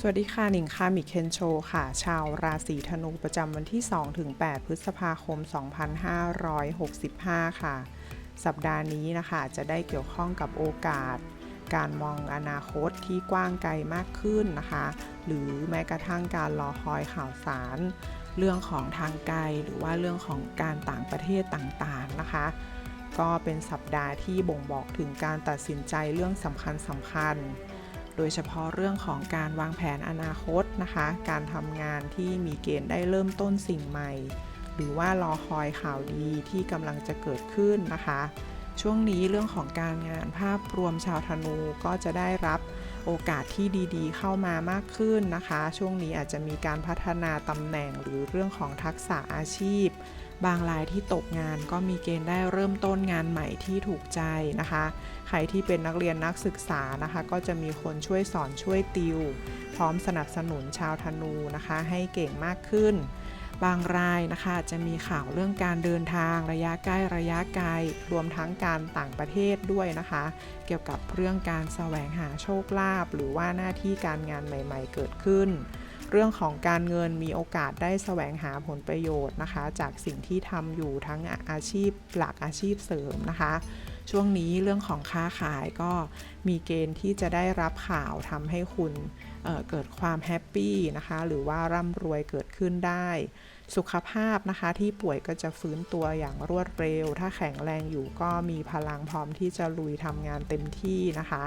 สวัสดีค่ะหนิงค่ะมิเคนโชค่ะ ชาวราศีธนูประจำวันที่ 2-8 พฤษภาคม 2565 ค่ะ สัปดาห์นี้นะคะจะได้เกี่ยวข้องกับโอกาส การมองอนาคตที่กว้างไกลมากขึ้นนะคะ หรือแม้กระทั่งการรอคอยข่าวสาร เรื่องของทางไกลหรือว่าเรื่องของการต่างประเทศต่างๆนะคะ ก็เป็นสัปดาห์ที่บ่งบอกถึงการตัดสินใจเรื่องสำคัญสำคัญ โดยเฉพาะเรื่องของการวางแผนอนาคตนะคะ การทำงานที่มีเกณฑ์ได้เริ่มต้นสิ่งใหม่ หรือว่ารอคอยข่าวดีที่กำลังจะเกิดขึ้นนะคะ ช่วงนี้เรื่องของการงานภาพรวมชาวธนูก็จะได้รับโอกาสที่ดีๆ เข้ามามากขึ้นนะคะ ช่วงนี้อาจจะมีการพัฒนาตำแหน่งหรือเรื่องของทักษะอาชีพ บางรายที่ตกงานก็มีเกณฑ์ได้เริ่มต้นงานใหม่ที่ถูกใจนะคะ ใครที่เป็นนักเรียนนักศึกษานะคะ ก็จะมีคนช่วยสอนช่วยติว พร้อมสนับสนุนชาวธนูนะคะ ให้เก่งมากขึ้น บางรายนะคะจะมีข่าวเรื่องการเดินทางระยะใกล้ระยะไกล รวมทั้งการต่างประเทศด้วยนะคะ เกี่ยวกับเรื่องการแสวงหาโชคลาภหรือว่าหน้าที่การงานใหม่ ๆ เกิดขึ้น เรื่องของการเงินมีโอกาสได้แสวงหาผลประโยชน์นะคะ จากสิ่งที่ทำอยู่ทั้งอาชีพหลักอาชีพเสริมนะคะ ช่วงนี้เรื่องของค้าขายก็มีเกณฑ์ที่จะได้รับข่าวทำให้คุณเเกิดความแฮปปี้นะคะ หรือว่าร่ำรวยเกิดขึ้นได้ สุขภาพนะคะที่ป่วยก็จะฟื้นตัวอย่างรวดเร็ว ถ้าแข็งแรงอยู่ก็มีพลังพร้อมที่จะลุยทำงานเต็มที่นะคะ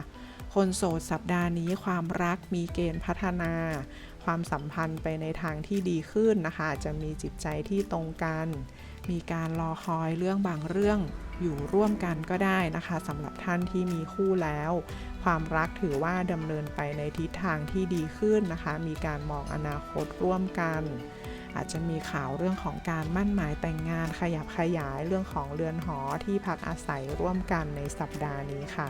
คนโสดสัปดาห์นี้ความรักมีเกณฑ์พัฒนาความสัมพันธ์ไปในทางที่ดีขึ้นนะคะ จะมีจิตใจที่ตรงกัน มีการรอคอยเรื่องบางเรื่องอยู่ร่วมกันก็ได้นะคะสำหรับท่านที่มีคู่แล้ว ความรักถือว่าดำเนินไปในทิศทางที่ดีขึ้นนะคะ มีการมองอนาคตร่วมกัน อาจจะมีข่าวเรื่องของการมั่นหมายแต่งงานขยับขยายเรื่องของเรือนหอที่พักอาศัยร่วมกันในสัปดาห์นี้ค่ะ